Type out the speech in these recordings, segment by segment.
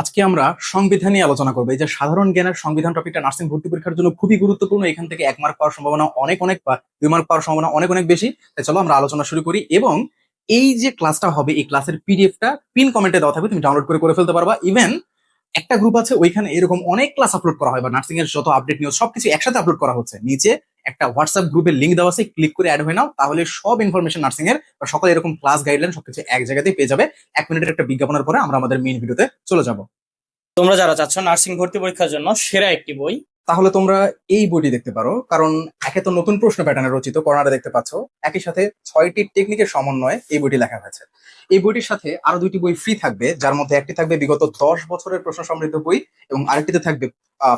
আজকে আমরা সংবিধান নিয়ে আলোচনা করব। এই যে সাধারণ জ্ঞানের সংবিধান টপিকটা নার্সিং ভর্তি পরীক্ষার জন্য খুবই গুরুত্বপূর্ণ। এখান থেকে এক মার্ক পাওয়ার সম্ভাবনা অনেক অনেক দুই মার্ক পাওয়ার সম্ভাবনা অনেক অনেক বেশি। তাই চলো আমরা আলোচনা শুরু করি এবং এই যে ক্লাসটা হবে, এই ক্লাসের পিডিএফটা পিন কমেন্টে দেওয়া থাকবে, তুমি ডাউনলোড করে করে ফেলতে পারবা। ইভেন একটা গ্রুপ আছে, ওইখানে এরকম অনেক ক্লাস আপলোড করা হয় বা নার্সিং এর যত আপডেট নিউজ সবকিছু একসাথে আপলোড করা হচ্ছে। নিচে একটা হোয়াটসঅ্যাপ গ্রুপের লিঙ্ক দেওয়া আছে ক্লিক করে অ্যাড হয়ে নাও তাহলে সব ইনফরমেশন নার্সিং এর বা সকল এরকম ক্লাস গাইডলাইন সবকিছু এক জায়গাতেই পেয়ে যাবে। এক মিনিটের একটা বিজ্ঞাপনের পরে আমরা আমাদের মেইন ভিডিওতে চলে যাব। তোমরা যারা চাচ্ছ নার্সিং ভর্তি পরীক্ষার জন্য সেরা একটি বই। তাহলে তোমরা এই বইটি দেখতে পারো কারণ একে তো নতুন প্রশ্ন প্যাটার্নে রচিত করোনাটা দেখতে পাচ্ছ। একই সাথে ছয়টি টেকনিকের সমন্বয়ে এই বইটি লেখা হয়েছে। এই বইটির সাথে আরও দুইটি বই ফ্রি থাকবে যার মধ্যে একটি থাকবে বিগত দশ বছরের প্রশ্ন সমৃদ্ধ বই এবং আরেকটিতে থাকবে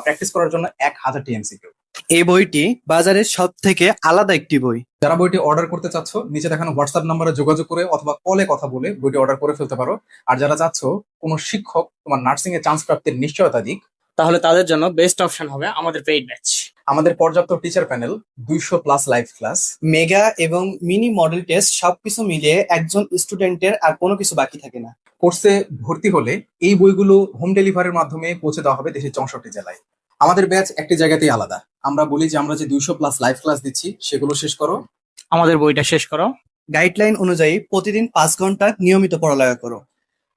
প্র্যাকটিস করার জন্য এক হাজার টিএমসিকিউ এই বইটি বাজারের সব থেকে আলাদা একটি বই। যারা বইটি অর্ডার করতে চাচ্ছ নিচে দেখানো হোয়াটসঅ্যাপ নাম্বারে যোগাযোগ করে অথবা কলে কথা বলে বইটি অর্ডার করে ফেলতে পারো। আর যারা চাচ্ছ কোনো শিক্ষক তোমার নার্সিং এ চান্স প্রাপ্তির নিশ্চয়তা দিক তাহলে তাদের জন্য বেস্ট অপশন হবে আমাদের পেইড ব্যাচ আমাদের পর্যাপ্ত টিচার প্যানেল দুইশো প্লাস লাইভ ক্লাস মেগা এবং মিনি মডেল টেস্ট সবকিছু মিলিয়ে একজন স্টুডেন্টের আর কোনো কিছু বাকি থাকে না। কোর্সে ভর্তি হলে এই বইগুলো হোম ডেলিভারির মাধ্যমে পৌঁছে দেওয়া হবে দেশের চৌষট্টি জেলায়। আমাদের ব্যাচ একটি জায়গাতেই আলাদা। আমরা বলি যে আমরা যে দুইশো প্লাস লাইভ ক্লাস দিচ্ছি সেগুলো শেষ করো। আমাদের বইটা শেষ করো। গাইডলাইন অনুযায়ী প্রতিদিন পাঁচ ঘণ্টা নিয়মিত পড়ালেখা করো।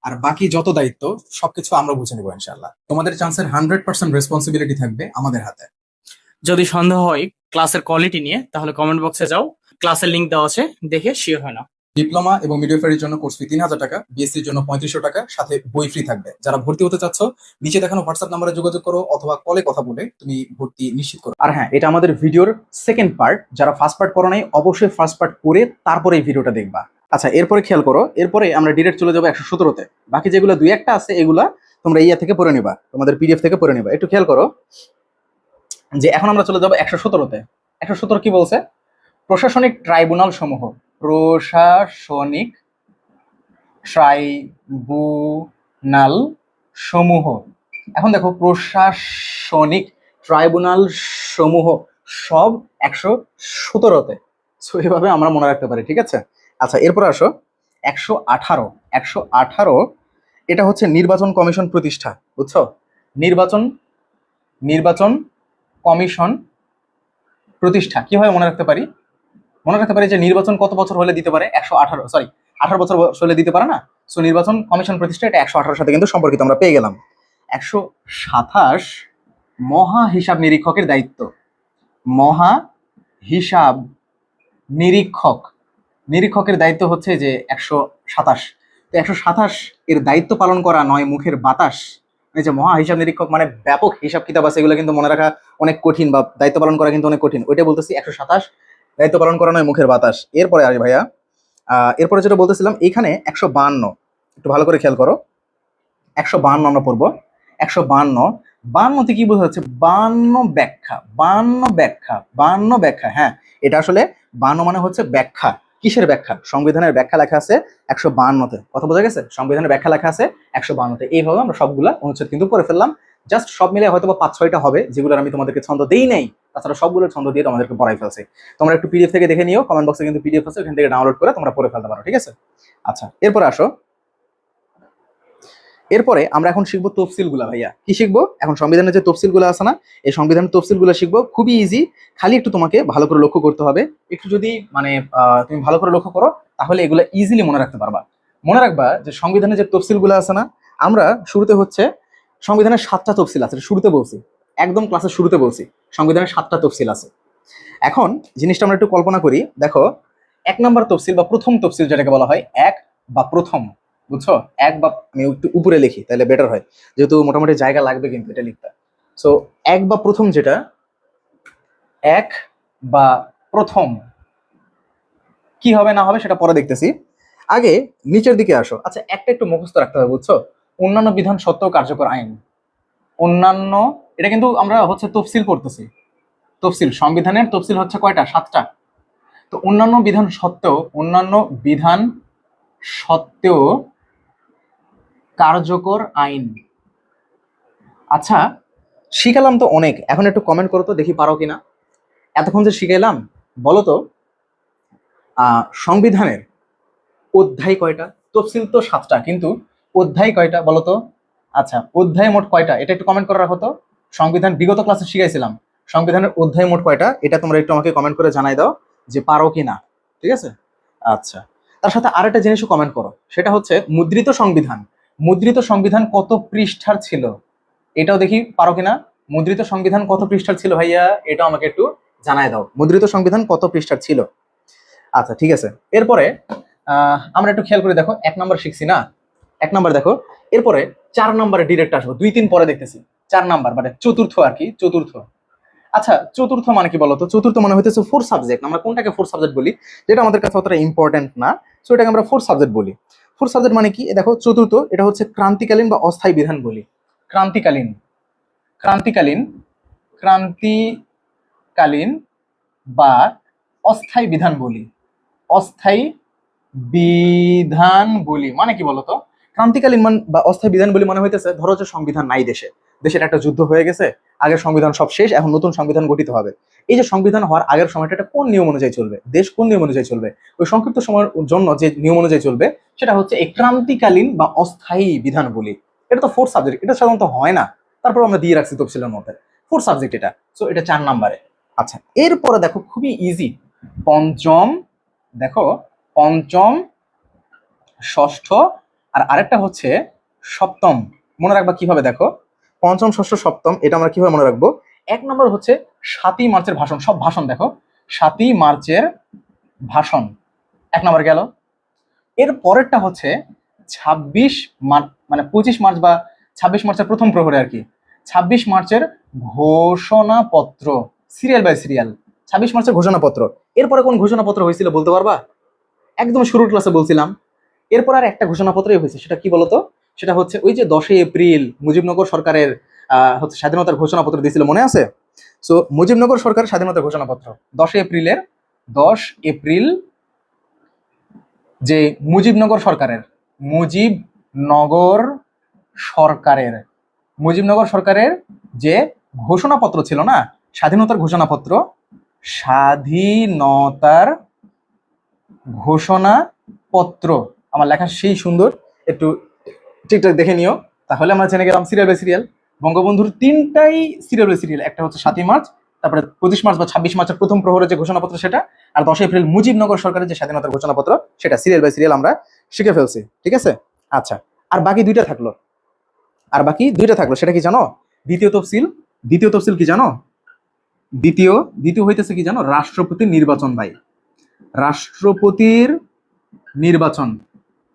আর বাকি যত দায়িত্ব সবকিছু আমরা বুঝে নেব ইনশাল্লাহ তোমাদের চান্সের হান্ড্রেড পার্সেন্ট রেসপন্সিবিলিটি থাকবে আমাদের হাতে। যদি সন্দেহ হয় ক্লাসের কোয়ালিটি নিয়ে তাহলে কমেন্ট বক্সে যাও। ক্লাসের লিংক দেওয়া আছে দেখে শিওর হয় না। ডিপ্লোমা এবং মিডিওফারির জন্য কোর্স ফি তিন হাজার টাকা বিএসসির জন্য পঁয়ত্রিশশো টাকা, সাথে বই ফ্রি থাকবে। যারা ভর্তি হতে চাচ্ছ, নিচে দেখানো হোয়াটসঅ্যাপ নাম্বারে যোগাযোগ করো অথবা কলে কথা বলে তুমি ভর্তি নিশ্চিত করো। আর হ্যাঁ এটা আমাদের ভিডিওর সেকেন্ড পার্ট যারা ফার্স্ট পার্ট করো নাই, অবশ্যই ফার্স্ট পার্ট করে তারপরে এই ভিডিওটা দেখবা। আচ্ছা এরপরে খেয়াল করো, এরপরে আমরা ডিরেক্ট চলে যাব একশো সতেরোতে বাকি যেগুলো দুই একটা আছে, এগুলা তোমরা ইয়া থেকে পড়ে নিবা, তোমাদের পিডিএফ থেকে পড়ে নিবা। একটু খেয়াল করো যে এখন আমরা চলে যাব একশো সতেরোতে একশো সতেরো কি বলছে? প্রশাসনিক ট্রাইব্যুনাল সমূহ। প্রশাসনিক ট্রাইব্যুনাল সমূহ। এখন দেখো, প্রশাসনিক ট্রাইব্যুনাল সমূহ সব একশো সতেরোতে। সো, এভাবে আমরা মনে রাখতে পারি, ঠিক আছে? আচ্ছা এরপর আসো। একশো আঠারো। একশো আঠারো, এটা হচ্ছে নির্বাচন কমিশন প্রতিষ্ঠা, বুঝছ? নির্বাচন নির্বাচন কমিশন প্রতিষ্ঠা। কীভাবে মনে রাখতে পারি? মনে রাখতে পারি যে নির্বাচন কত বছর হলে দিতে পারে? একশো আঠারো সরি আঠারো বছর হলে দিতে পারে না? সো নির্বাচন কমিশন প্রতিষ্ঠা, এটা একশো আঠারোর সাথে কিন্তু সম্পর্কিত আমরা পেয়ে গেলাম। একশো সাতাশ মহা হিসাব নিরীক্ষকের দায়িত্ব। মহা হিসাব নিরীক্ষক। নিরীক্ষকের দায়িত্ব হচ্ছে যে একশো সাতাশ। তো একশো সাতাশ এর দায়িত্ব পালন করা নয়, মুখের বাতাস। যে মহা হিসাব নিরীক্ষক মানে ব্যাপক হিসাব কিতাব আছে, এগুলো কিন্তু মনে রাখা অনেক কঠিন বা দায়িত্ব পালন করা কিন্তু অনেক কঠিন। ওইটা বলতেছি একশো সাতাশ দায়িত্ব পালন করা নয়, মুখের বাতাস। এরপরে আরে ভাইয়া এরপরে যেটা বলতেছিলাম, এখানে একশো বান্ন, একটু ভালো করে খেয়াল করো। একশো বান্ন আমরা পড়ব। একশো বান্ন, বান্নতে কি বোঝা যাচ্ছে বান্ন ব্যাখ্যা বান্ন ব্যাখ্যা বান্ন ব্যাখ্যা হ্যাঁ। এটা আসলে বান্ন মানে হচ্ছে ব্যাখ্যা। কিসের ব্যাখ্যা? সংবিধানের ব্যাখ্যা লেখা আছে একশো বান্নতে। কথা বোঝা গেছে? সংবিধানের ব্যাখ্যা লেখা আছে একশো বান্নতে। এইভাবে আমরা সবগুলা অনুচ্ছেদ কিন্তু করে ফেললাম। জাস্ট সব মিলে হয়তো বা পাঁচ ছয়টা হবে, যেগুলোর আমি তোমাদেরকে ছন্দ দেই নাই। তাছাড়া সবগুলো ছন্দ দিয়ে তোমাদেরকে পড়াই ফেলছে। তোমরা একটু পিডিএফ থেকে দেখে নিও কমেন্ট বক্সে কিন্তু পিডিএফ আছে, ওখান থেকে ডাউনলোড করে তোমরা পড়ে ফেলতে পারো, ঠিক আছে? আচ্ছা এরপরে আসো। এরপরে আমরা এখন শিখব তফসিলগুলা, ভাইয়া। কি শিখব? এখন সংবিধানের যে তফসিলগুলো আছে না, এই সংবিধানের তফসিলগুলো শিখব। খুবই ইজি খালি একটু তোমাকে ভালো করে লক্ষ্য করতে হবে। একটু যদি মানে তুমি ভালো করে লক্ষ্য করো, তাহলে এগুলো ইজিলি মনে রাখতে পারবা। মনে রাখবা যে সংবিধানের যে তফসিলগুলো আছে না, আমরা শুরুতে হচ্ছে সংবিধানের সাতটা তফসিল আছে শুরুতে বলছি, একদম ক্লাসের শুরুতে বলছি, সংবিধানের সাতটা তফসিল আছে। এখন জিনিসটা আমরা একটু কল্পনা করি, দেখো, এক নম্বর তফসিল বা প্রথম তফসিল যেটাকে বলা হয়, এক বা প্রথম, বুঝছ? এক বা, আমি একটু উপরে লিখি, তাহলে বেটার হয়, যেহেতু মোটামুটি জায়গা লাগবে কিন্তু এটা লিখতে। সো এক বা প্রথম যেটা, এক বা প্রথম, কি হবে না হবে সেটা পরে দেখতেছি। আগে নিচের দিকে আসো আচ্ছা একটা একটু মুখস্থ রাখতে হবে, বুঝছ? অন্যান্য বিধান সত্ত্বেও কার্যকর আইন। অন্যান্য, এটা কিন্তু আমরা হচ্ছে তফসিল করতেছি। তফসিল, সংবিধানের তফসিল হচ্ছে কয়টা? সাতটা। তো অন্যান্য বিধান সত্ত্বেও, অন্যান্য বিধান সত্ত্বেও কার্যকর আইন। আচ্ছা শিখালাম তো অনেক। এখন একটু কমেন্ট করো তো, দেখি পারো কিনা। এতক্ষণ যে শিখাইলাম, বলো তো সংবিধানের অধ্যায় কয়টা? তফসিল তো সাতটা, কিন্তু অধ্যায় কয়টা বলো তো আচ্ছা অধ্যায় মোট কয়টা? এটা একটু কমেন্ট করে রাখো তো সংবিধান, বিগত ক্লাসে শিখাইছিলাম। সংবিধানের অধ্যায় মোট কয়টা? এটা তোমরা একটু আমাকে কমেন্ট করে জানাই দাও যে পারো কি না ঠিক আছে? আচ্ছা তার সাথে আরেকটা জিনিসও কমেন্ট করো। সেটা হচ্ছে মুদ্রিত সংবিধান। মুদ্রিত সংবিধান কত পৃষ্ঠার ছিল? এটাও দেখি, পারো কিনা? মুদ্রিত সংবিধান কত পৃষ্ঠার ছিল ভাইয়া? এটাও আমাকে একটু জানাই দাও। মুদ্রিত সংবিধান কত পৃষ্ঠার ছিল? আচ্ছা ঠিক আছে। এরপরে আমরা একটু খেয়াল করে দেখো, এক নম্বর শিখছি না? এক নাম্বার দেখো, এরপরে চার নাম্বারে ডিরেক্ট আসব, দুই তিন পরে দেখতেছি, চার নাম্বার মানে চতুর্থ আর কি, চতুর্থ। আচ্ছা চতুর্থ মানে কি বলতো? চতুর্থ মানে হইতেছে ফোর সাবজেক্ট আমরা কোনটাকে ফোর সাবজেক্ট বলি? যেটা আমাদের কাছে অতটা ইম্পর্টেন্ট না সো এটাকে আমরা ফোর সাবজেক্ট বলি। ফোর সাবজেক্ট মানে কি? দেখো, চতুর্থ, এটা হচ্ছে ক্রান্তিকালীন বা অস্থায়ী বিধান বলি। ক্রান্তিকালীন ক্রান্তিকালীন ক্রান্তিকালীন বা অস্থায়ী বিধান বলি। অস্থায়ী বিধান বলি মানে কি বলতো? ক্রান্তিকালীন মান বা অস্থায়ী বিধান বলে মনে হইতেছে, ধরো যে সংবিধান নাই দেশে। দেশের একটা যুদ্ধ হয়ে গেছে, আগের সংবিধান সব শেষ, এখন নতুন সংবিধান গঠিত হবে। এই যে সংবিধান হওয়ার আগের সময়টা এটা কোন নিয়ম অনুযায়ী চলবে? দেশ কোন নিয়ম অনুযায়ী চলবে? ওই সংক্ষিপ্ত সময়ের জন্য যে নিয়ম অনুযায়ী চলবে, সেটা হচ্ছে এই ক্রান্তিকালীন বা অস্থায়ী বিধান বলি। এটা তো ফোর্থ সাবজেক্ট এটা সাধারণত হয় না। তারপর আমরা দিয়ে রাখছি তফসিলের মধ্যে। ফোর্থ সাবজেক্ট এটা। সো এটা চার নাম্বারে। আচ্ছা এরপরে দেখো, খুবই ইজি পঞ্চম, দেখো, পঞ্চম, ষষ্ঠ আর আরেকটা হচ্ছে সপ্তম। মনে রাখবা কীভাবে দেখো? পঞ্চম, ষষ্ঠ, সপ্তম, এটা আমরা কীভাবে মনে রাখব? এক নম্বর হচ্ছে সাতই মার্চের ভাষণ, সব ভাষণ দেখো। সাতই মার্চের ভাষণ। এক নম্বর গেল। এর পরেরটা হচ্ছে ছাব্বিশ মার্চ মানে পঁচিশ মার্চ বা ছাব্বিশ মার্চের প্রথম প্রহরে আর কি। ছাব্বিশ মার্চের ঘোষণাপত্র, সিরিয়াল বাই সিরিয়াল। ছাব্বিশ মার্চের ঘোষণাপত্র। এরপরে কোন ঘোষণাপত্র হয়েছিল বলতে পারবা? একদম শুরুর ক্লাসে বলছিলাম। এরপর আর একটা ঘোষণাপত্রই হয়েছে, সেটা কি বলতো? সেটা হচ্ছে ওই যে দশই এপ্রিল মুজিবনগর সরকারের হচ্ছে স্বাধীনতার ঘোষণাপত্র দিয়েছিল, মনে আছে? সো মুজিবনগর সরকার স্বাধীনতার ঘোষণাপত্র, দশই এপ্রিলের, দশ এপ্রিল যে মুজিবনগর সরকারের মুজিবনগর সরকারের মুজিবনগর সরকারের যে ঘোষণাপত্র ছিল না, স্বাধীনতার ঘোষণাপত্র স্বাধীনতার ঘোষণাপত্র আমার লেখা সেই সুন্দর। একটু ঠিকঠাক দেখে নিও। তাহলে আমরা জেনে গেলাম সিরিয়াল বাই সিরিয়াল বঙ্গবন্ধুর তিনটাই সিরিয়াল বাই সিরিয়াল একটা হচ্ছে সাতই মার্চ, তারপরে পঁচিশ মার্চ বা ছাব্বিশ মার্চের প্রথম প্রহরের যে ঘোষণাপত্র সেটা, আর দশই এপ্রিল মুজিবনগর সরকারের যে স্বাধীনতার ঘোষণাপত্র, সেটা সিরিয়াল বাই সিরিয়াল আমরা শিখে ফেলছি। ঠিক আছে? আচ্ছা আর বাকি দুইটা থাকল। আর বাকি দুইটা থাকল, সেটা কি জানো? দ্বিতীয় তফসিল দ্বিতীয় তফসিল কি জানো? দ্বিতীয় দ্বিতীয় হইতেছে কি জানো? রাষ্ট্রপতির নির্বাচন ভাই। রাষ্ট্রপতির নির্বাচন।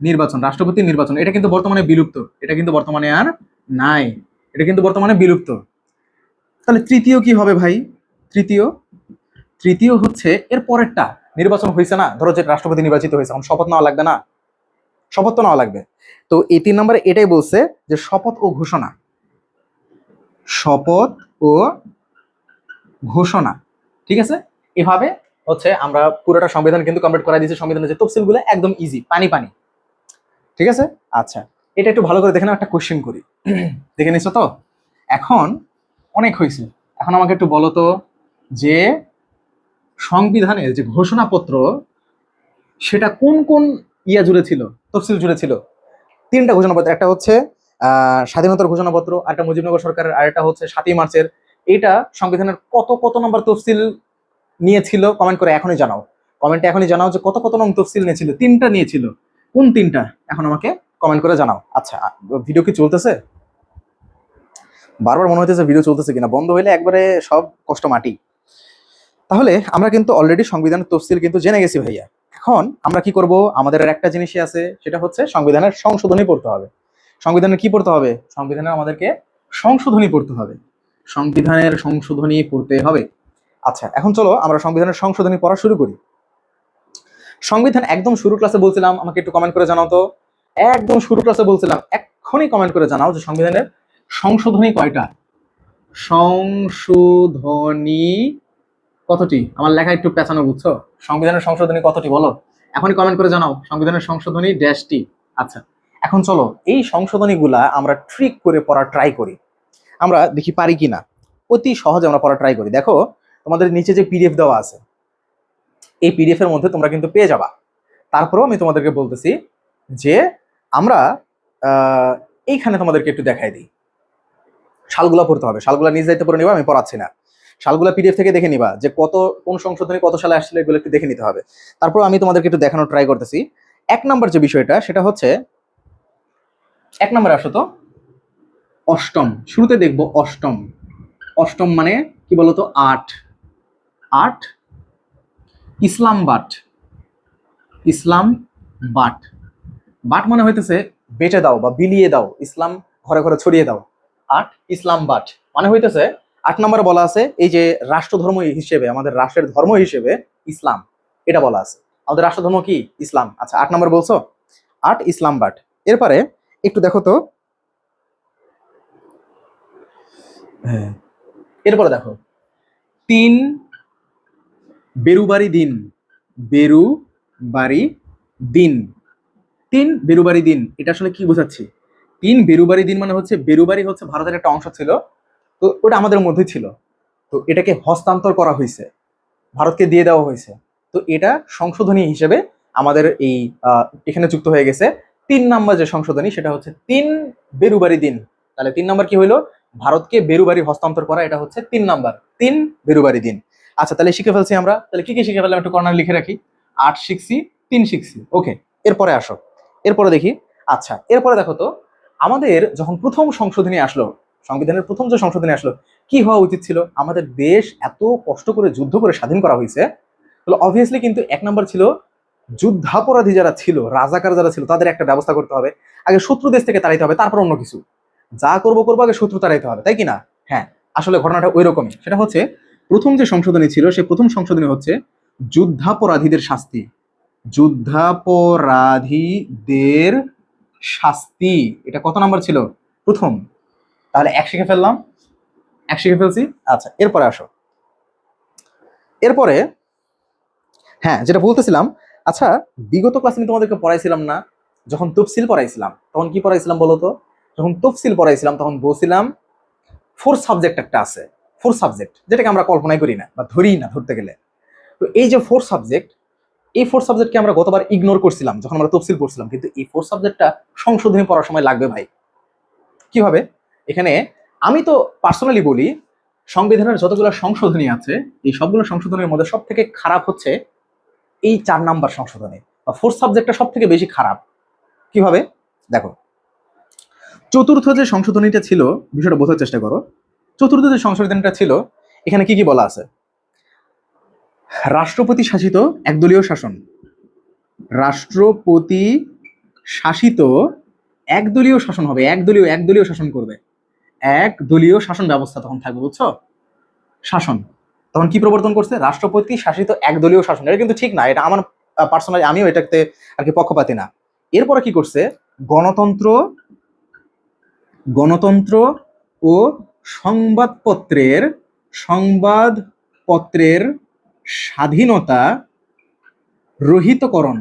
নির্বাচন রাষ্ট্রপতি নির্বাচন, এটা কিন্তু বর্তমানে বিলুপ্ত। এটা কিন্তু বর্তমানে আর নাই। এটা কিন্তু বর্তমানে বিলুপ্ত। তাহলে তৃতীয় কি হবে ভাই? তৃতীয়? তৃতীয় হচ্ছে এর পরেরটা। নির্বাচন হয়েছে না। ধরো যে রাষ্ট্রপতি নির্বাচিত হয়েছে, এখন শপথ নেওয়া লাগবে না? শপথ তো নেওয়া লাগবে। তো এই তিন নম্বরে এটাই বলছে যে শপথ ও ঘোষণা। শপথ ও ঘোষণা। ঠিক আছে? এভাবে হচ্ছে আমরা পুরোটা সংবিধান কিন্তু কমপ্লিট করা দিয়েছি। সংবিধানের যে তফসিলগুলো, একদম ইজি পানি পানি। ঠিক আছে? আচ্ছা এটা একটু ভালো করে দেখে নাও, একটা কোশ্চেন করি। দেখে নিছো তো? এখন অনেক হয়েছে। এখন আমাকে একটু বলো তো যে সংবিধানের যে ঘোষণাপত্র, সেটা কোন কোন ইয়া জুড়ে ছিল, তফসিল জুড়ে ছিল? তিনটা ঘোষণাপত্র, একটা হচ্ছে স্বাধীনতার ঘোষণাপত্র, আরেকটা মুজিবনগর সরকারের, আরেকটা হচ্ছে সাতই মার্চের। এটা সংবিধানের কত কত নম্বর তফসিল নিয়েছিল কমেন্ট করে এখনই জানাও। কমেন্টে এখনই জানাও যে কত কত নম্বর তফসিল নিয়েছিল, তিনটা নিয়েছিল। কোন তিনটা? এখন আমাকে কমেন্ট করে জানাও। আচ্ছা ভিডিও কি চলতেছে? বারবার মনে হইতেছে ভিডিও চলতেছে কিনা? বন্ধ হইলে একবারে সব কষ্ট মাটি। তাহলে আমরা কিন্তু অলরেডি সংবিধানের তফসিল কিন্তু জেনে গেছি ভাইয়া। এখন আমরা কি করব? আমাদের আর একটা জিনিসই আছে, সেটা হচ্ছে সংবিধানের সংশোধনী পড়তে হবে। সংবিধানের কি পড়তে হবে? সংবিধানের আমাদেরকে সংশোধনী পড়তে হবে। সংবিধানের সংশোধনী পড়তে হবে। আচ্ছা এখন চলো আমরা সংবিধানের সংশোধনী পড়া শুরু করি। সংবিধান একদম শুরু ক্লাসে বলছিলাম, আমাকে একটু কমেন্ট করে জানাও তো। একদম শুরু ক্লাসে বলছিলাম, এক্ষুনি কমেন্ট করে জানাও যে সংবিধানের সংশোধনী কয়টা। সংশোধনী কতটি? আমার লেখা একটু পেঁচানো বুঝছ? সংবিধানের সংশোধনী কতটি, বলো? এখনই কমেন্ট করে জানাও, সংবিধানের সংশোধনী ড্যাশটি। আচ্ছা এখন চলো, এই সংশোধনীগুলা আমরা ট্রিক করে পড়া ট্রাই করি। আমরা দেখি পারি কিনা। অতি সহজে আমরা পড়া ট্রাই করি। দেখো, তোমাদের নিচে যে পিডিএফ দেওয়া আছে এই পিডিএফ এর মধ্যে তোমরা কিন্তু পেয়ে যাবা। তারপরেও আমি তোমাদেরকে বলতেছি যে আমরা এইখানে তোমাদেরকে একটু দেখাই দিই। শালগুলা পড়তে হবে। শালগুলা নিজ দায়িত্ব পড়ে নিবা, আমি পড়াচ্ছি না। শালগুলা পিডিএফ থেকে দেখে নিবা যে কত, কোন সংশোধনী কত সালে আসলে এগুলো একটু দেখে নিতে হবে। তারপর আমি তোমাদেরকে একটু দেখানোর ট্রাই করতেছি। এক নম্বর যে বিষয়টা, সেটা হচ্ছে, এক নম্বরে আসো তো। অষ্টম। শুরুতে দেখব অষ্টম। অষ্টম মানে কি বলতো? আট। আট ইসলাম বাট। ইসলাম বাট। বাট মানে হইতেছে বেটে দাও বা বিলিয়ে দাও ইসলাম ঘরে ঘরে ছড়িয়ে দাও। আট ইসলাম বাট মানে হইতেছে আট নম্বরে বলা আছে এই যে রাষ্ট্র ধর্ম হিসেবে আমাদের রাষ্ট্রের ধর্ম হিসেবে ইসলাম এটা বলা আছে। আমাদের রাষ্ট্র ধর্ম কি? ইসলাম। আচ্ছা আট নম্বর বলছো? আট ইসলাম বাট। এরপরে একটু দেখো তো। হ্যাঁ। এরপরে দেখো। তিন বেরুবারি দিন। বেরু বাড়ি দিন। তিন বেরুবারি দিন, এটা আসলে কি বোঝাচ্ছি? তিন বেরুবারি দিন মানে হচ্ছে, বেরুবাড়ি হচ্ছে ভারতের একটা অংশ ছিল, তো ওটা আমাদের মধ্যে ছিল। তো এটাকে হস্তান্তর করা হয়েছে, ভারতকে দিয়ে দেওয়া হয়েছে। তো এটা সংশোধনী হিসেবে আমাদের এই এখানে যুক্ত হয়ে গেছে। তিন নাম্বার যে সংশোধনী, সেটা হচ্ছে তিন বেরুবারি দিন। তাহলে তিন নাম্বার কি হইল? ভারতকে বেরুবারি হস্তান্তর করা, এটা হচ্ছে তিন নাম্বার। তিন বেরুবারি দিন। আচ্ছা তাহলে শিখে ফেলছি আমরা। তাহলে কি কি শিখে ফেললাম? একটু কর্নার লিখে রাখি। আট শিখছি, তিন শিখছি। ওকে এরপরে আসো। এরপরে দেখি। আচ্ছা এরপরে দেখো তো, আমাদের যখন প্রথম সংশোধনী আসলো, সংবিধানের প্রথম যে সংশোধনী আসলো, কি হওয়া উচিত ছিল? আমাদের দেশ এত কষ্ট করে যুদ্ধ করে স্বাধীন করা হয়েছে। তাহলে অবভিয়াসলি কিন্তু এক নম্বর ছিল, যুদ্ধাপরাধী যারা ছিল, রাজাকার যারা ছিল, তাদের একটা ব্যবস্থা করতে হবে। আগে শত্রু দেশ থেকে তাড়াইতে হবে, তারপর অন্য কিছু। যা করব করব আগে শত্রু তাড়াইতে হবে, তাই কি না? হ্যাঁ আসলে ঘটনাটা ওই রকমই সেটা হচ্ছে প্রথম যে সংশোধনী ছিল, সে প্রথম সংশোধনী হচ্ছে যুদ্ধাপরাধীদের শাস্তি। যুদ্ধাপরাধীদের শাস্তি। এটা কত নাম্বার ছিল? প্রথম। তাহলে এক শিখে ফেললাম। এক শিখে ফেলছি? আচ্ছা এরপরে আসো। এরপরে হ্যাঁ যেটা বলতেছিলাম আচ্ছা বিগত ক্লাসে আমি তোমাদেরকে পড়াইছিলাম না, যখন তফসিল পড়াইছিলাম, তখন কি পড়াইছিলাম বলো তো? যখন তফসিল পড়াইছিলাম, তখন বলছিলাম ফোর সাবজেক্ট একটা আছে। ফোর সাবজেক্ট যেটাকে আমরা কল্পনাই করি না বা ধরি না ধরতে গেলে। তো এই যে ফোর সাবজেক্ট এই ফোর সাবজেক্টকে আমরা গতবার ইগনোর করছিলাম, যখন আমরা তফসিল পড়ছিলাম। কিন্তু এই ফোর সাবজেক্টটা সংশোধনী পড়ার সময় লাগবে ভাই। কীভাবে? এখানে আমি তো পার্সোনালি বলি, সংবিধানের যতগুলো সংশোধনী আছে, এই সবগুলো সংশোধনের মধ্যে সব থেকে খারাপ হচ্ছে এই চার নাম্বার সংশোধনী। বা ফোর্থ সাবজেক্টটা সব থেকে বেশি খারাপ। কীভাবে? দেখো, চতুর্থ যে সংশোধনীটা ছিল, বিষয়টা বোঝার চেষ্টা করো। চতুর্থ যে সংশোধনীটা ছিল, এখানে কি কি বলা আছে? রাষ্ট্রপতি শাসিত একদলীয় শাসন। রাষ্ট্রপতি শাসিত একদলীয় শাসন হবে একদলীয় একদলীয় শাসন করবে। এক দলীয় শাসন ব্যবস্থা তখন থাকবে, বুঝছ? শাসন। তখন কি প্রবর্তন করছে? রাষ্ট্রপতি শাসিত একদলীয় শাসন। এটা কিন্তু ঠিক না, এটা আমার পার্সোনালি আমিও এটাতে আর কি পক্ষপাতি না। এরপরে কি করছে? গণতন্ত্র গণতন্ত্র ও সংবাদপত্রের সংবাদপত্রের স্বাধীনতা রহিতকরণ।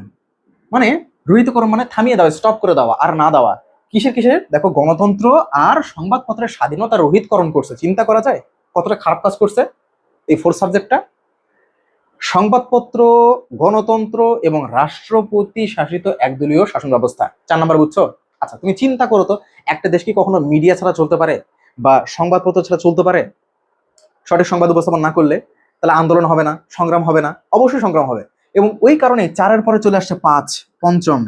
মানে রহিতকরণ মানে থামিয়ে দেওয়া স্টপ করে দেওয়া, আর না দেওয়া। কিসের কিসের? দেখো, গণতন্ত্র আর সংবাদপত্রের স্বাধীনতা রহিতকরণ করছে। চিন্তা করা যায়? কতটা খারাপ কাজ করছে এই ফোর সাবজেক্টটা সংবাদপত্র, গণতন্ত্র এবং রাষ্ট্রপতি শাসিত একদলীয় শাসন ব্যবস্থা। চার নাম্বার বুঝছ? আচ্ছা তুমি চিন্তা করো তো, একটা দেশ কি কখনো মিডিয়া ছাড়া চলতে পারে? বা সংবাদপত্র ছাড়া চলতে পারে? সঠিক সংবাদ উপস্থাপন না করলে তাহলে আন্দোলন হবে না, সংগ্রাম হবে না, অবশ্যই সংগ্রাম হবে। এবং ওই কারণে চারের পরে চলে আসছে পাঁচ, পঞ্চম।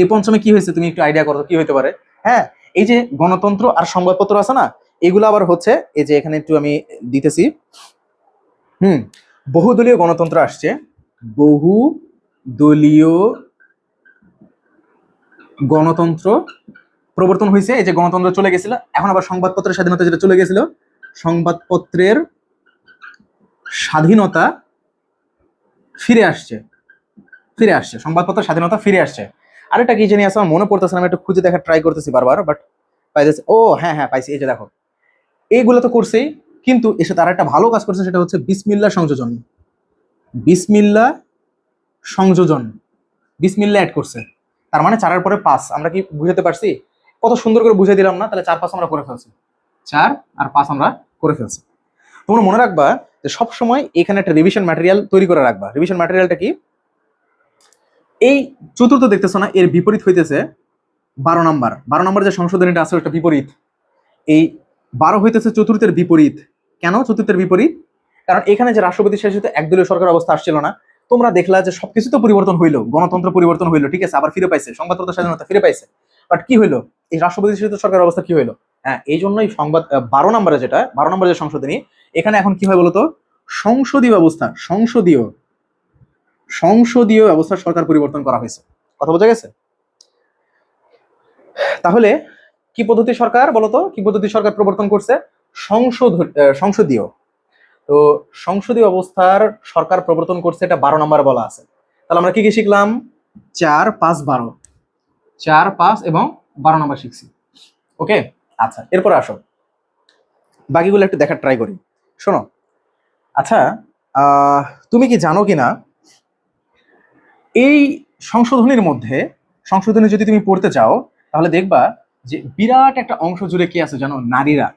এই পঞ্চমে কি হয়েছে তুমি একটু আইডিয়া করো, কি হতে পারে? হ্যাঁ এই যে গণতন্ত্র আর সংবাদপত্র আছে না, এগুলো আবার হচ্ছে, এই যে এখানে একটু আমি দিতেছি। হুম, বহুদলীয় গণতন্ত্র আসছে বহু দলীয় গণতন্ত্র প্রবর্তন হয়েছে, এই যে গণতন্ত্র চলে গেছিল। এখন আবার সংবাদপত্রের স্বাধীনতা যেটা চলে গেছিল, সংবাদপত্রের স্বাধীনতা ফিরে আসছে ফিরে আসছে, সংবাদপত্রের স্বাধীনতা ফিরে আসছে। আরেকটা কি জানি আছে, আমার মনে পড়তেছে আমি একটু খুঁজে দেখার ট্রাই করতেছি বারবার বাট পাইতেছি ও হ্যাঁ হ্যাঁ পাইছি, এই যে দেখো। এইগুলো তো করছেই, কিন্তু এর সাথে আরেকটা ভালো কাজ করছে, সেটা হচ্ছে বিসমিল্লা সংযোজন। বিসমিল্লা সংযোজন। বিসমিল্লা অ্যাড করছে। তার মানে চারের পরে পাস আমরা কি বুঝাতে পারছি? কত সুন্দর করে বুঝিয়ে দিলাম না, তাহলে চার পাঁচ আমরা করে ফেলছি। চার আর পাঁচ আমরা করে ফেলছি। তোমরা মনে রাখবা যে সব সময় এখানে একটা রিভিশন ম্যাটেরিয়াল তৈরি করে রাখবা। রিভিশন ম্যাটেরিয়ালটা কি? এই চতুর্থ দেখতেছো না, এর বিপরীত হইতেছে বারো নাম্বার। বারো নাম্বার যে সংশোধনীটা আছে ওটা বিপরীত। এই বারো হইতেছে চতুর্থের বিপরীত। কেন চতুর্থের বিপরীত? কারণ এখানে যে রাষ্ট্রপতি শাসিত একদলীয় সরকার অবস্থা আসছিল না, তোমরা দেখলা যে সবকিছু তো পরিবর্তন হইল, গণতন্ত্র পরিবর্তন হইল, ঠিক আছে? আবার ফিরে পাইছে, সংবাদপত্র স্বাধীনতা ফিরে পাইছে। বাট কি হইল? এই রাষ্ট্রপতি শাসিত সরকার অবস্থা কি হইল? হ্যাঁ এই জন্যই সংবাদ বারো নম্বরে যেটা, বারো নম্বরে যে সংশোধনী এখানে এখন কি হয় বলতো? সংসদীয় ব্যবস্থা, সংসদীয় সংসদীয় ব্যবস্থার সরকার পরিবর্তন করা হয়েছে। কথা বোঝা গেছে? তাহলে কি পদ্ধতি সরকার বলতো? কি পদ্ধতি সরকার প্রবর্তন করছে? সংসদ সংসদীয়। তো সংসদীয় অবস্থার সরকার প্রবর্তন করছে এটা বারো নম্বর বলা আছে। তাহলে আমরা কি কি শিখলাম? চার, পাঁচ, বারো। চার, পাঁচ এবং বারো নম্বর শিখছি। ওকে? আচ্ছা এরপর আসো। বাকিগুলো একটু দেখার ট্রাই করি। শোনো। আচ্ছা তুমি কি জানো কি না এই সংশোধনীর মধ্যে, সংশোধনী যদি তুমি পড়তে চাও, তাহলে দেখবা যে বিরাট একটা অংশ জুড়ে কি আছে জানো? নারীরা।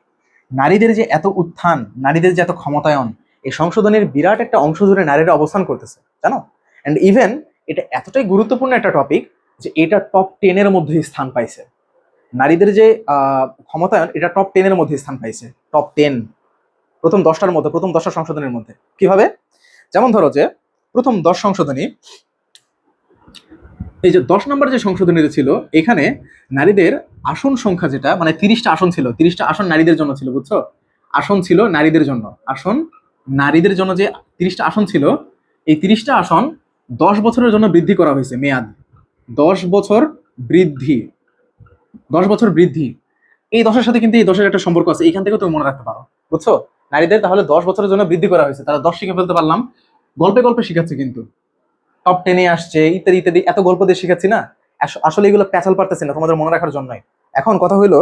নারীদের যে এত উত্থান, নারীদের যে এত ক্ষমতায়ন, এই সংশোধনের বিরাট একটা অংশ জুড়ে নারীরা অবস্থান করতেছে, জানো? অ্যান্ড ইভেন এটা এতটাই গুরুত্বপূর্ণ একটা টপিক যে এটা টপ টেনের মধ্যে স্থান পাইছে। নারীদের যে ক্ষমতায়ন, এটা টপ টেনের মধ্যে স্থান পাইছে। টপ টেন প্রথম দশটার মধ্যে, প্রথম দশটা সংশোধনের মধ্যে। কীভাবে? যেমন ধরো যে, প্রথম দশ সংশোধনী, এই যে দশ নম্বর যে সংশোধনীটা ছিল, এখানে নারীদের আসন সংখ্যা যেটা মানে তিরিশটা আসন ছিল, তিরিশটা আসন নারীদের জন্য ছিল, বুঝছ? আসন ছিল নারীদের জন্য। আসন নারীদের জন্য যে তিরিশটা আসন ছিল, এই তিরিশটা আসন দশ বছরের জন্য বৃদ্ধি করা হয়েছে, মেয়াদ। দশ বছর বৃদ্ধি। দশ বছর বৃদ্ধি। এই দশের সাথে কিন্তু এই দশের একটা সম্পর্ক আছে, এখান থেকে তুমি মনে রাখতে পারো, বুঝছ? নারীদের তাহলে দশ বছরের জন্য বৃদ্ধি করা হয়েছে, তারা দশ শিখে ফেলতে পারলাম। গল্পে গল্পে শিখাচ্ছে কিন্তু। টপ টেনে আসছে, ইত্যাদি ইত্যাদি, এত গল্প দিয়ে শিখাচ্ছি না? আসলে এগুলো প্যাচাল পারতেছি না, তোমাদের মনে রাখার জন্যই। এখন কথা হইল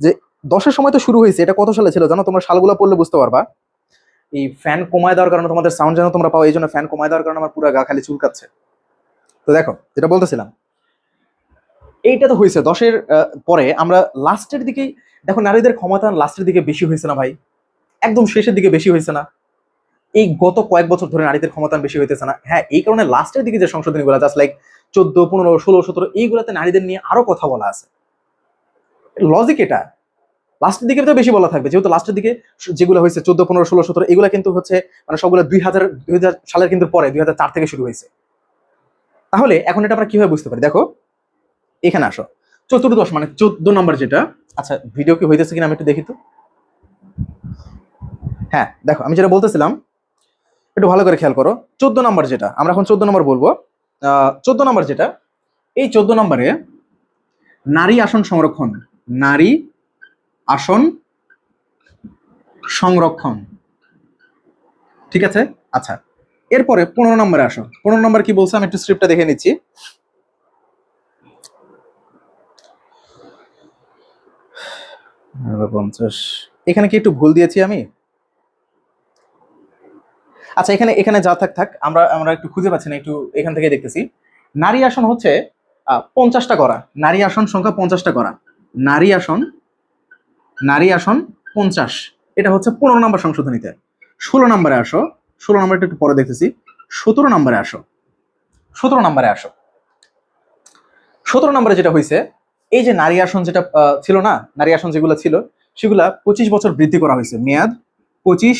যে, দশের সময় তো শুরু হয়েছে, এটা কত সালে ছিল জানো? তোমরা সালগুলো পড়লে বুঝতে পারবা। এই ফ্যান কমায় দেওয়ার কারণে তোমাদের সাউন্ড যেন তোমরা পাও, এই জন্য ফ্যান কমায় দেওয়ার কারণে আমার পুরো গা খালি চুলকাচ্ছে। তো দেখো, যেটা বলতেছিলাম, এইটা তো হয়েছে দশের পরে আমরা লাস্টের দিকেই, দেখো নারীদের ক্ষমতা লাস্টের দিকে বেশি হয়েছে না ভাই। একদম শেষের দিকে বেশি হয়েছে না। এই গত কয়েক বছর ধরে নারীদের ক্ষমতা বেশি হইতেছে না। হ্যাঁ এই কারণে লাস্টের দিকে যে সংশোধনীগুলো জাস্ট লাইক চোদ্দ, পনেরো, ষোলো, সতেরো, এইগুলোতে নারীদের নিয়ে আরও কথা বলা আছে। লজিক এটা। লাস্টের দিকে তো বেশি বলা থাকবে, যেহেতু লাস্টের দিকে যেগুলো হয়েছে, চোদ্দ, পনেরো, ষোলো, সতেরো, এগুলো কিন্তু হচ্ছে মানে সবগুলো দুই হাজার, দুই সালের কিন্তু পরে, দুই হাজার চার থেকে শুরু হয়েছে। তাহলে এখন এটা আমরা কীভাবে বুঝতে পারি? দেখো, এখানে আসো। চতুর্দশ মানে চোদ্দ নম্বর যেটা আচ্ছা ভিডিও কি হইতেছে কিনা আমি একটু দেখি তো। হ্যাঁ দেখো, আমি যেটা বলতেছিলাম, একটু ভালো করে খেয়াল করো। চোদ্দ নম্বর যেটা, আমরা এখন চোদ্দ নম্বর বলব। চোদ্দ নম্বর যেটা, এই চোদ্দ নম্বরে নারী আসন সংরক্ষণ, নারী আসন সংরক্ষণ। ঠিক আছে? আচ্ছা এরপরে পনেরো নম্বরে আসো। পনেরো নম্বর কি বলছে? আমি একটু স্ক্রিপ্টটা দেখে নিচ্ছি। পঞ্চাশ। এখানে কি একটু ভুল দিয়েছি আমি? আচ্ছা এখানে এখানে যা থাক থাক আমরা আমরা একটু খুঁজে পাচ্ছি না একটু এখান থেকে দেখতেছি। নারী আসন হচ্ছে আহ, পঞ্চাশটা করা। নারী আসন সংখ্যা পঞ্চাশটা করা। নারী আসন নারী আসন পঞ্চাশ। এটা হচ্ছে পনেরো নম্বর সংশোধনীতে। ষোলো নম্বরে আসো। ষোলো নম্বরটা একটু পরে দেখতেছি। সতেরো নম্বরে আসো। সতেরো নম্বরে আসো। সতেরো নম্বরে যেটা হয়েছে এই যে নারী আসন যেটা ছিল না, নারী আসন যেগুলো ছিল, সেগুলা পঁচিশ বছর বৃদ্ধি করা হয়েছে মেয়াদ পঁচিশ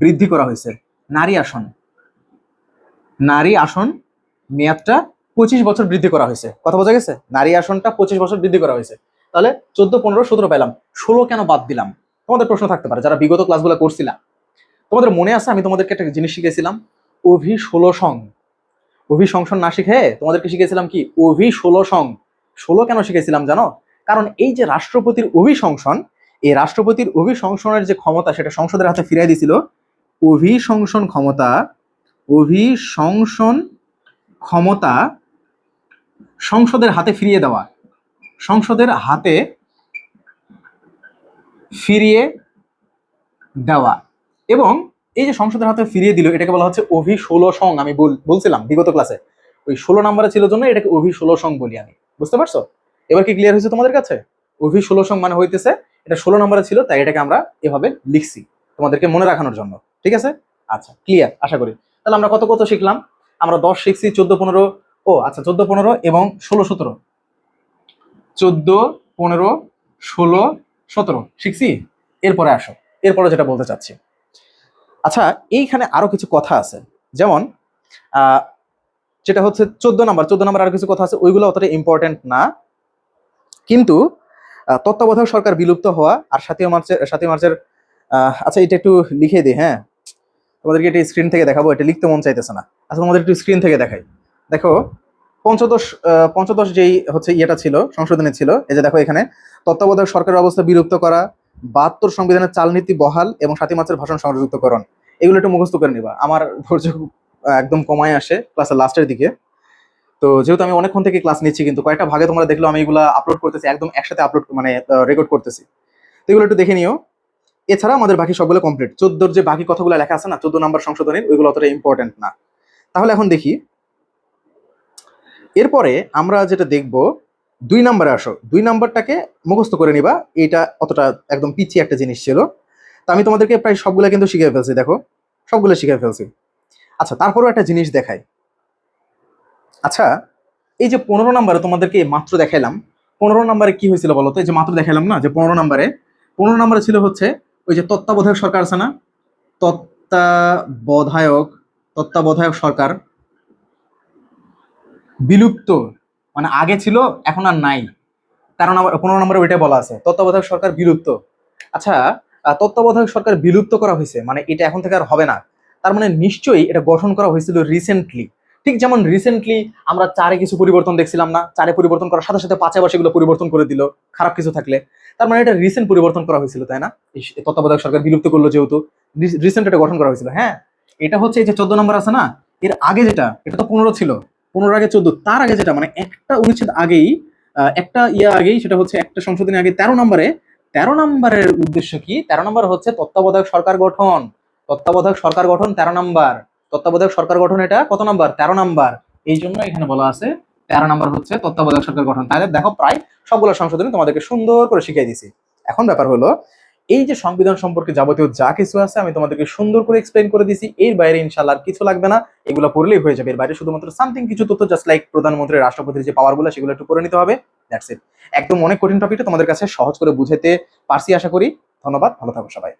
বৃদ্ধি করা হয়েছে নারী আসন। নারী আসন মেয়াদটা পঁচিশ বছর বৃদ্ধি করা হয়েছে কথা বোঝা গেছে? নারী আসনটা পঁচিশ বছর বৃদ্ধি করা হয়েছে তাহলে চোদ্দ, পনেরো, সতেরো পেলাম। ষোলো কেন বাদ দিলাম? তোমাদের প্রশ্ন থাকতে পারে, যারা বিগত ক্লাসগুলো করছিলাম তোমাদের মনে আছে, আমি তোমাদেরকে একটা জিনিস শিখেছিলাম অভি ষোলো সং। অভি সংসন না শিখে তোমাদেরকে শিখেছিলাম কি? অভি ষোলো সং। ষোলো কেন শিখেছিলাম জানো? কারণ এই যে রাষ্ট্রপতির অভিশংসন এই রাষ্ট্রপতির অভিশংসনের যে ক্ষমতা, সেটা সংসদের হাতে ফিরিয়ে দিয়েছিল। অভিশংসন ক্ষমতা অভিশংসন ক্ষমতা সংসদের হাতে ফিরিয়ে দেওয়া। সংসদের হাতে ফিরিয়ে দেওয়া। এবং এই যে সংসদের হাতে ফিরিয়ে দিল, এটাকে বলা হচ্ছে অভি ষোলো সং, আমি বলছিলাম বিগত ক্লাসে ওই ষোলো নম্বরে ছিল জন্য এটাকে অভি ষোলো সং বলি আমি। বুঝতে পারছ? এবার কি ক্লিয়ার হয়েছে তোমাদের কাছে? অভি ষোলো সং মানে হইতেছে, এটা ষোলো নম্বরে ছিল, তাই এটাকে আমরা এভাবে লিখছি তোমাদেরকে মনে রাখানোর জন্য। ঠিক আছে? আচ্ছা ক্লিয়ার আশা করি। তাহলে আমরা কত কত শিখলাম? আমরা দশ শিখছি, চোদ্দ, পনেরো, ও আচ্ছা চোদ্দ, পনেরো এবং ষোলো, সতেরো। চোদ্দ, পনেরো, ষোলো, সতেরো। শিখছি? এরপরে আসো। এরপরে যেটা বলতে চাচ্ছি। আচ্ছা এইখানে আরও কিছু কথা আছে। যেমন যেটা হচ্ছে চোদ্দ নাম্বার চোদ্দ নাম্বার আরও কিছু কথা আছে, ওইগুলো অতটা ইম্পর্টেন্ট না। কিন্তু তত্ত্বাবধায়ক সরকার বিলুপ্ত হওয়া আর সাতই মার্চের সাতই মার্চের আচ্ছা এটা একটু লিখে দিই হ্যাঁ? তোমাদেরকে এটা স্ক্রিন থেকে দেখাবো, এটা লিখতে মন চাইতেছে না। আচ্ছা তোমাদের একটু স্ক্রিন থেকে দেখাই। দেখো, পঞ্চদশ পঞ্চদশ যেই হচ্ছে ইয়েটা ছিল, সংশোধনী ছিল, এই যে দেখো এখানে, তত্ত্বাবধায়ক সরকারের অবস্থা বিলুপ্ত করা বাহাত্তর সংবিধানের চালনীতি বহাল এবং সাতই মার্চের ভাষণ সংযুক্তকরণ। এগুলো একটু মুখস্থ করে নিবা। আমার ধৈর্য একদম কমায় আসে ক্লাসের লাস্টের দিকে। তো যেহেতু আমি অনেকক্ষণ থেকে ক্লাস নিচ্ছি, কিন্তু কয়েকটা ভাগে তোমরা দেখল আমি এগুলো আপলোড করতেছি, একদম একসাথে আপলোড মানে রেকর্ড করতেছি। তো এগুলো একটু দেখে নিও। এছাড়া আমাদের বাকি সবগুলো কমপ্লিট চোদ্দোর যে বাকি কথাগুলো লেখা আছে না, চোদ্দ নাম্বার সংশোধনীর ওইগুলো অতটা ইম্পর্টেন্ট না। তাহলে এখন দেখি। এরপরে আমরা যেটা দেখব দুই নাম্বারে আসো। দুই নাম্বারটাকে মুখস্থ করে নিবা। এটা অতটা একদম পিছিয়ে একটা জিনিস ছিল। তো আমি তোমাদেরকে প্রায় সবগুলো কিন্তু শিখে ফেলছি, দেখো। সবগুলো শিখে ফেলছি। আচ্ছা তারপরেও একটা জিনিস দেখাই। আচ্ছা এই যে পনেরো নাম্বারে তোমাদেরকে মাত্র দেখাইলাম। পনেরো নাম্বারে কি হয়েছিল বলো তো? এই যে মাত্র দেখাইলাম না, যে পনেরো নাম্বারে। পনেরো নাম্বারে ছিল হচ্ছে ওই যে তত্ত্বাবধায়ক সরকার আছে না? তত্ত্বাবধায়ক তত্ত্বাবধায়ক সরকার। বিলুপ্ত মানে আগে ছিল, এখন আর নাই। তেরো নম্বর, পনেরো নম্বরে ওইটাই বলা আছে। তত্ত্বাবধায়ক সরকার বিলুপ্ত। আচ্ছা তত্ত্বাবধায়ক সরকার বিলুপ্ত করা হয়েছে মানে এটা এখন থেকে আর হবে না। তার মানে নিশ্চয়ই এটা গঠন করা হয়েছিল রিসেন্টলি ঠিক যেমন রিসেন্টলি আমরা চারে কিছু পরিবর্তন দেখছিলাম না, চারে পরিবর্তন করার সাথে সাথে পাঁচে আবার সেগুলো পরিবর্তন করে দিল, খারাপ কিছু থাকলে। তার মানে এটা রিসেন্ট পরিবর্তন করা হয়েছিল, তাই না? তত্ত্বাবধায়ক সরকার বিলুপ্ত করল যেহেতু রিসেন্ট এটা গঠন করা হয়েছিল। হ্যাঁ এটা হচ্ছে এই যে চোদ্দ নম্বর আছে না, এর আগে যেটা, এটা তো পনেরো ছিল। পনেরো আগে চোদ্দ, তার আগে যেটা মানে একটা অনুচ্ছেদ আগেই একটা ইয়া আগেই, সেটা হচ্ছে একটা সংশোধনী আগে তেরো নম্বরে। তেরো নম্বরের উদ্দেশ্য কি? তেরো নম্বর হচ্ছে তত্ত্বাবধায়ক সরকার গঠন। তত্ত্বাবধায়ক সরকার গঠন তেরো নম্বর। তত্ত্বাবধায়ক সরকার গঠন এটা কত নম্বর? তেরো নাম্বার। এই জন্য এখানে বলা আছে তেরো নাম্বার হচ্ছে তত্ত্বাবধায়ক সরকার গঠন। তাহলে দেখো প্রায় সবগুলো সংশোধনী তোমাদেরকে সুন্দর করে শিখিয়ে দিছি এখন ব্যাপার হলো এই যে সংবিধান সম্পর্কে যাবতীয় যা কিছু আছে, আমি তোমাদেরকে সুন্দর করে এক্সপ্লেন করে দিছি এর বাইরে ইনশাল্লাহ আর কিছু লাগবে না। এগুলো পড়লেই হয়ে যাবে। এর বাইরে শুধুমাত্র সামথিং কিছু তথ্য জাস্ট লাইক প্রধানমন্ত্রী, রাষ্ট্রপতির যে পাওয়ারগুলো, সেগুলো একটু করে নিতে হবে। একদম অনেক কঠিন টপিকটা তোমাদের কাছে সহজ করে বুঝাতে পারছি, আশা করি। ধন্যবাদ। ভালো থাকো সবাই।